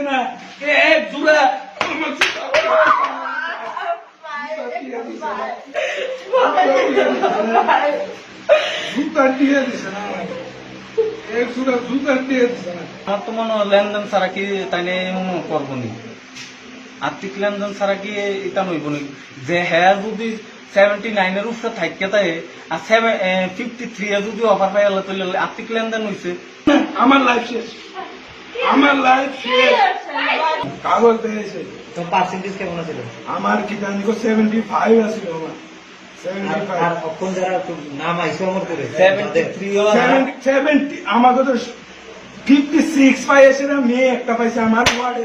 দিছে না এ এক জোড়া আমার জুতা জুতা দিয়ে দিছে না এক জোড়া জুতা দিয়ে দিছে না আমার তো মনে লেনদেন ছাড়া কি তাই করব নি? আর্থিক লেনদেন ছাড়া কি এটা নইব নি? যে হ্যাঁ যদি সেভেন্টি নাইনের উপরে থাকতে তাই আর সেভেন ফিফটি থ্রি এ যদি অফার পাই আল্লাহ আর্থিক লেনদেন হয়েছে আমার লাইফ শেষ। আমার লাইফ কাগজ দিয়েছে তো পার্সেন্টেজ কেমন ছিল আমার কি জানি সেভেন্টি ফাইভ আছিল আমার। আর ফাইভ যারা নাম আইসো আমার করে? সেভেন্টি থ্রি সেভেন্টি আমাকে তো ফিফটি সিক্স পাইছে না মেয়ে একটা পাইছে আমার ওয়ার্ডে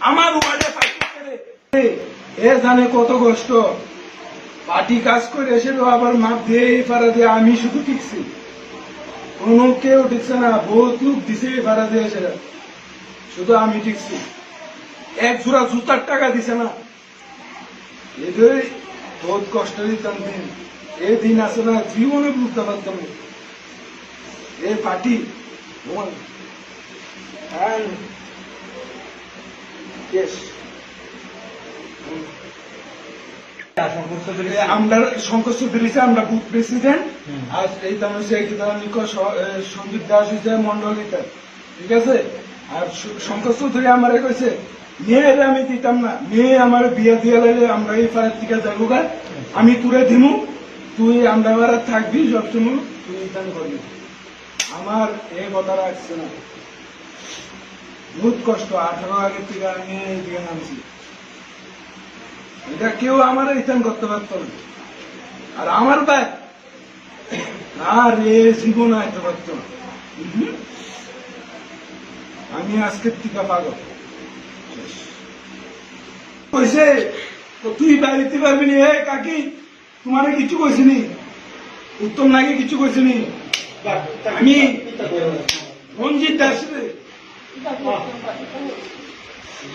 আমার ওয়ার্ডে পাইছে এ, এ জানে কত কষ্ট। পার্টি কাজ করে এসেও আবার মাপ দিয়ে ফারা দিয়ে আমি শুধু টিকছি। কোন কেউ টিকছে না বহুত লোক দিছে ফারা দিয়ে এসে। শুধু আমি টিকছি এক জোড়া জুতার টাকা দিছে না। এদের বহুত কষ্ট দিতাম দিন। এই দিন আছে না জীবনে বুঝতে পারতাম এই পার্টি তোমার আমরা শঙ্কর চৌধুরী আমরা বুথ প্রেসিডেন্ট। আর এই দাম হচ্ছে এই দাম দাস হচ্ছে মন্ডলিতা। ঠিক আছে? আর শঙ্কর চৌধুরী আমার কইছে মেয়ের আমি দিতাম না মেয়ে আমার বিয়ে দিয়ে লাইলে আমরা এই ফায়ার থেকে যাব গা। আমি তুলে দিমু, তুই আমরা এবার থাকবি সবসময় তুই দান করবি। আমার এ কথা রাখছে না। বহুত কষ্ট, আঠারো আগের থেকে আমি এইদিকে নামছি এটা কেউ আমার রিটার্ন করতে পারত না। আর আমার ব্যাগ আর এ জীবন আইতে পারত না? আমি আজকে টিকা পাগল কইছে তুই বাড়িতে পারবি নি হে কাকি তোমার কিছু কইছিনি উত্তম নাকি কিছু কইছিনি আমি রঞ্জিত দাস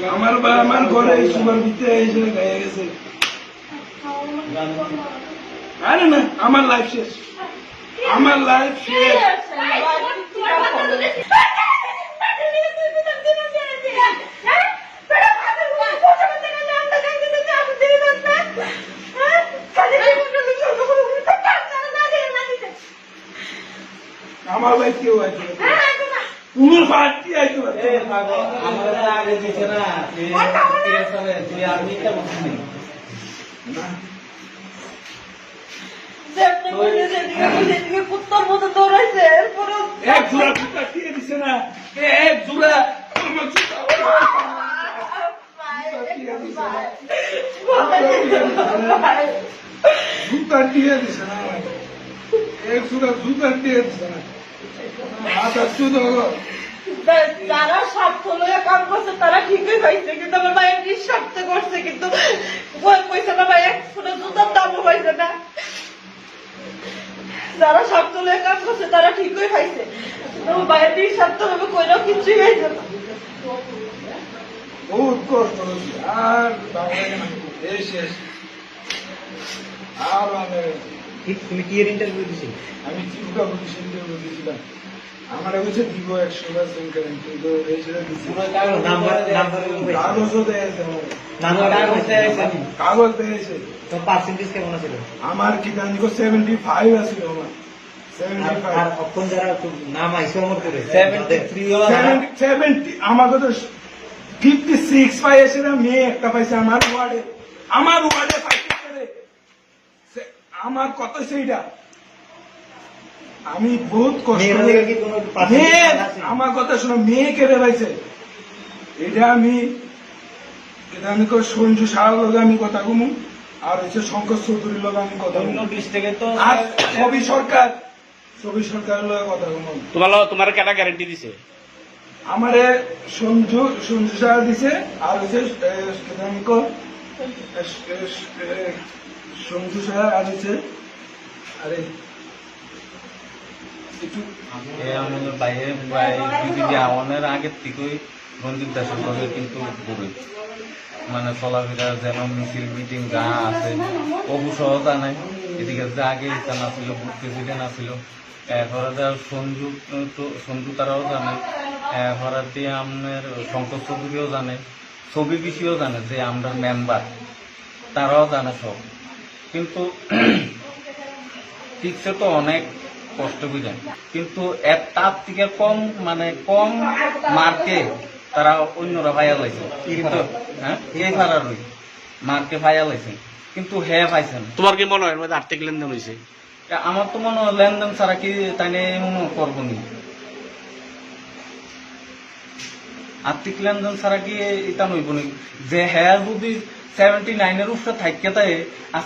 আমার বা আমার ঘরে সুগার দিতে এসে গায়ে গেছে আরে না আমার লাইফ শেষ আমার লাইফ শেষ আমার ভাই কেউ আছে। কোন পার্টি আইতে পারছে আগে দিছে না তুই আমি এটা বুঝছি না। মতো দৌড়াইছে এরপরে এক জোড়া জুতা দিয়ে দিছে না। এক জোড়া আমার জুতা দিয়ে দিছে না। যারা স্বার্থ লইয়া কাম করছে, তারা ঠিকই পাইছে কিন্তু আমার ভাই নিঃস্বার্থ করছে, কিন্তু পয়সা না ভাই এক জুতার দামও না। যারা স্বার্থ লইয়া কাম করছে, তারা ঠিকই ভাইয়ের কইলেও কিছুই পাইছে না। আর বাংলায় আর মানে কি- তুমি কি এর ইন্টারভিউ দিছি আমি ইন্টারভিউ দিয়েছিলাম। আমার হচ্ছে দিব একশো পার্সেন্ট এই সেটা দিচ্ছি নাম্বার নাম্বার কাগজও দেয়ছে নাম্বার কাগজ দিয়েছে। তো পার্সেন্টেজ কেমন ছিল আমার কি জানি সেভেন্টি ফাইভ আছিল আমার। সেভেন্টি আর ফাইভ অক্ষণ যারা নাম আইসো আমার করে সেভেন্টি থ্রি সেভেন্টি আমাকে তো ফিফটি সিক্স না মেয়ে একটা পাইছে আমার ওয়ার্ডে। আমার ওয়ার্ডে। সে- আমার কত সেইটা আমি বহুত কষ্ট থেকে আমার কথা শোনো মেয়ে কেড়ে পাইছে এটা আমি এটা আমি সঞ্জু সাহার লগে আমি কথা কমু। আর হচ্ছে শঙ্কর চৌধুরীর লগে আমি কথা অন্য কমু। তো আর ছবি সরকার ছবি সরকারের লগে কথা কমু। তোমার তোমার কেটা গ্যারান্টি দিছে? আমারে সঞ্জু সঞ্জু সাহা দিছে আর হচ্ছে সঞ্জু সাহা আর আমাদের বাইরে আওয়ানের আগের থেকেই লগে কিন্তু মানে চলাফেরা যেন মিছিল, মিটিং যা আছে, অবু সহজা নাই। এদিকে যে আগে ইস্তান আছিল বুথ প্রেসিডেন্ট আছিল এরপরে সঞ্জু, তো সঞ্জু তারাও জানে। হরাতে আপনার শঙ্কর চৌধুরীও জানে। ছবি বিষয়েও জানে যে আমরা মেম্বার তারাও জানে সব। কিন্তু টিকছে তো অনেক কষ্ট বুঝেন। কিন্তু তার থেকে কম মানে কম মার্কে তারা অন্যরা ভাইয়া লাইছে। কিন্তু হ্যাঁ? এই ভাড়ারই মার্কে ভাইয়া লাইছে। কিন্তু হে পাইছে না তোমার কি মনে হয় আর্থিক লেনদেন হয়েছে আমার তো মনে হয় লেনদেন ছাড়া কি তাই মনে করব নি। আর্থিক লেনদেন ছাড়া কি এটা নইব যে হ্যাঁ যদি সেভেন্টি নাইনের উপরে তাই আর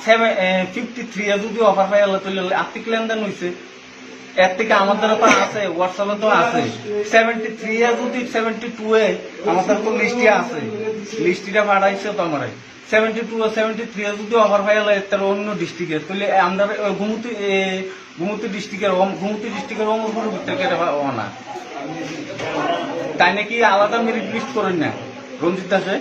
ফিফটি যদি অফার পাই লেনদেন হয়েছে এর থেকে আমাদের তো আছে হোয়াটসঅ্যাপে তো আছে। সেভেন্টি থ্রি এ যদি সেভেন্টি টু এ তো আছে। লিস্টিটা পাঠাইছে তো আমার। সেভেন্টি টু সেভেন্টি থ্রি যদি অফার পাই অন্য ডিস্ট্রিক্টের তাহলে আমরা এ, গুমতি ডিস্ট্রিক্টের গুমতি ডিস্ট্রিক্টের অমরপুর ভিতরে না। তাই নাকি আলাদা মেরিট লিস্ট করেন না? রঞ্জিত দাসে